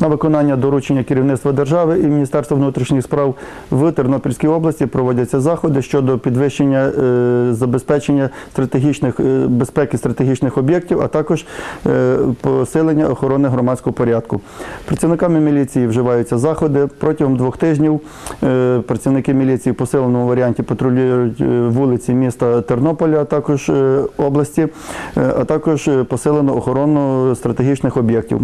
На виконання доручення керівництва держави і Міністерства внутрішніх справ в Тернопільській області проводяться заходи щодо підвищення е, забезпечення стратегічних е, безпеки стратегічних об'єктів, а також е, посилення охорони громадського порядку. Працівниками міліції вживаються заходи протягом двох тижнів. Працівники міліції в посиленому варіанті патрулюють вулиці міста Тернополя, а також області, а також посилену охорону стратегічних об'єктів.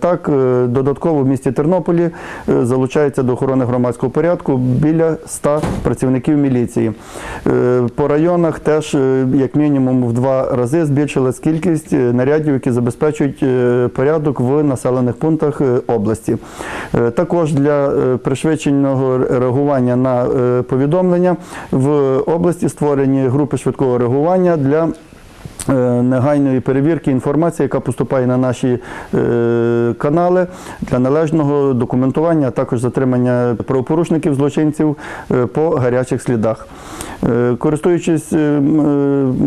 Так, е, додатково в місті Тернополі е, залучається до охорони громадського порядку біля 100 працівників міліції. Е, По районах теж, е, як мінімум, в два рази збільшилась кількість нарядів, які забезпечують порядок в населених пунктах області. Також для пришвидшеного реагування на повідомлення в області створені групи швидкого реагування для негайної перевірки інформації, яка поступає на наші е, канали для належного документування, а також затримання правопорушників, злочинців е, по гарячих слідах. Е, Користуючись е, е,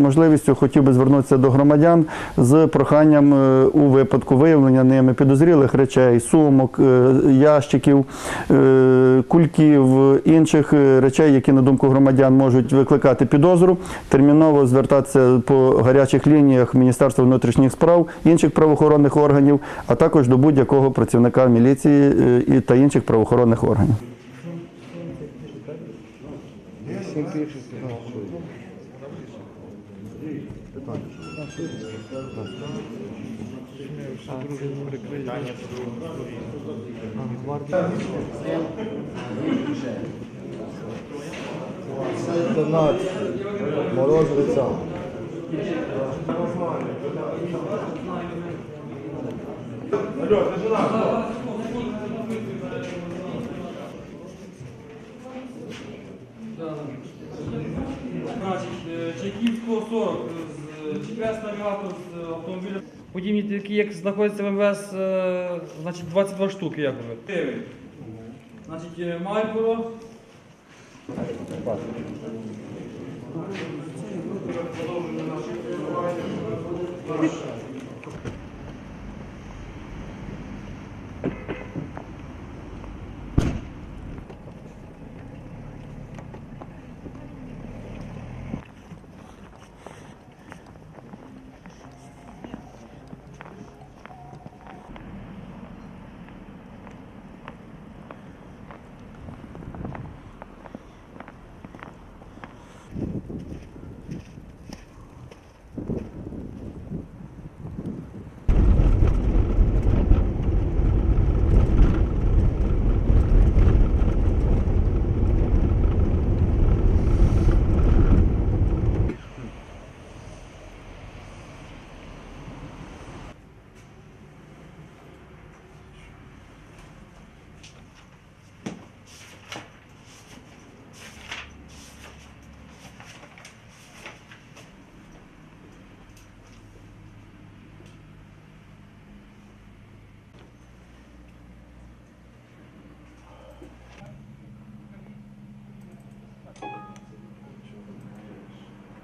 можливістю, хотів би звернутися до громадян з проханням е, у випадку виявлення ними підозрілих речей, сумок, е, ящиків, е, кульків, інших е, речей, які на думку громадян можуть викликати підозру, терміново звертатися по гарячих лініях Міністерства внутрішніх справ, інших правоохоронних органів, а також до будь-якого працівника міліції е, та інших правоохоронних органів. Мороз лица. Значить, е, Чайківського 40, з GPS-навігатор з автомобіля. Подібні такі, як знаходяться в МВС, е, значить 22 штуки, як ви. Значить, е, Мальборо.